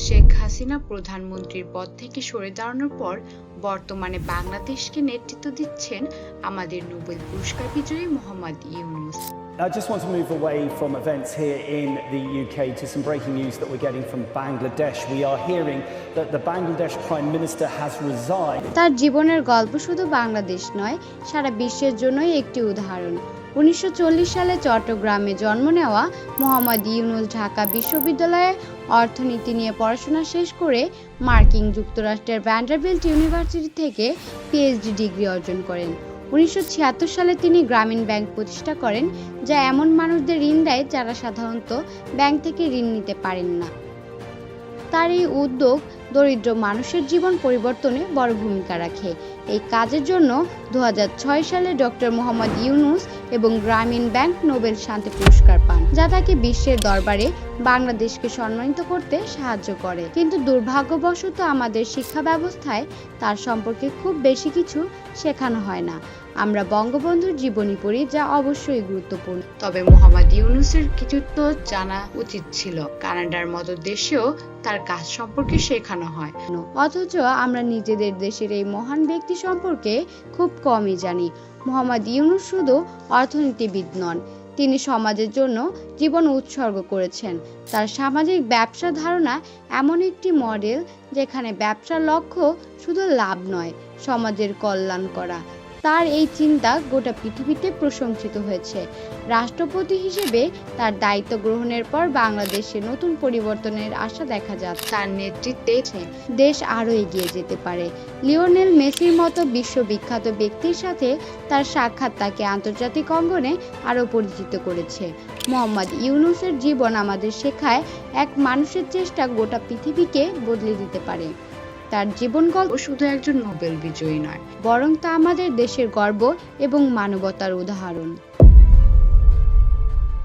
শেখ হাসিনা প্রধানমন্ত্রীর পদ থেকে সরে দাঁড়ানোর পর বর্তমানে বাংলাদেশকে নেতৃত্ব দিচ্ছেন আমাদের নোবেল পুরস্কার বিজয়ী Mohammad Yunus I just want to move away from events here in the UK to some breaking news that we're getting from Bangladesh. We are hearing that the Bangladesh Prime Minister has resigned. তার জীবনের গল্প শুধু বাংলাদেশ নয় সারা বিশ্বের জন্যই একটি উদাহরণ উনিশশো চল্লিশ সালে চট্টগ্রামে জন্ম নেওয়া মোহাম্মদ ইউনুস ঢাকা বিশ্ববিদ্যালয়ে অর্থনীতি নিয়ে পড়াশোনা শেষ করে মার্কিন যুক্তরাষ্ট্রের ভ্যান্ডারবিল্ট ইউনিভার্সিটি থেকে পিএইচডি ডিগ্রি অর্জন করেন। উনিশশো ছিয়াত্তর সালে তিনি গ্রামীণ ব্যাংক প্রতিষ্ঠা করেন, যা এমন মানুষদের ঋণ দেয় যারা সাধারণত ব্যাংক থেকে ঋণ নিতে পারেন না। তার এই উদ্যোগ দরিদ্র মানুষের জীবন পরিবর্তনে বড় ভূমিকা রাখে। এই কাজের জন্য দু হাজার ছয় সালে ডক্টর মোহাম্মদ ইউনুস এবং গ্রামীণ ব্যাংক নোবেল শান্তি পুরস্কার পান। যা তাকে বিশ্বের দরবারে বাংলাদেশকে সম্মানিত করতে সাহায্য করে। কিন্তু দুর্ভাগ্যবশত আমাদের শিক্ষা ব্যবস্থায় তার সম্পর্কে খুব বেশি কিছু শেখানো হয় না। আমরা বঙ্গবন্ধুর জীবনী পড়ি যা অবশ্যই গুরুত্বপূর্ণ। তবে মোহাম্মদ ইউনুসের কিছু তো জানা উচিত ছিল। কানাডার মতো দেশেও তার কাজ সম্পর্কে শেখানো হয়। অথচ আমরা নিজেদের দেশের এই মহান ব্যক্তি সম্পর্কে খুব কমই জানি। মোহাম্মদ ইউনুস শুধু অর্থনীতিবিদ নন তিনি সমাজের জন্য জীবন উৎসর্গ করেছেন। তার সামাজিক ব্যবসা ধারণা এমন একটি মডেল যেখানে ব্যবসার লক্ষ্য শুধু লাভ নয়, সমাজের কল্যাণ করা। তার এই চিন্তা গোটা পৃথিবীতে প্রশংসিত হয়েছে। রাষ্ট্রপতি হিসেবে তার দায়িত্ব গ্রহণের পর বাংলাদেশে নতুন পরিবর্তনের আশা দেখা যাচ্ছে তার নেতৃত্বে দেশ আরও এগিয়ে যেতে পারে। লিওনেল মেসির মতো বিশ্ববিখ্যাত ব্যক্তির সাথে তার সাক্ষাৎ তাকে আন্তর্জাতিক অঙ্গনে আরও পরিচিত করেছে। মোহাম্মদ ইউনুসের জীবন আমাদের শেখায় এক মানুষের চেষ্টা গোটা পৃথিবীকে বদলে দিতে পারে। তার জীবন গল্প শুধু একজন নোবেল বিজয়ী নয়, বরং তা আমাদের দেশের গর্ব এবং মানবতার উদাহরণ।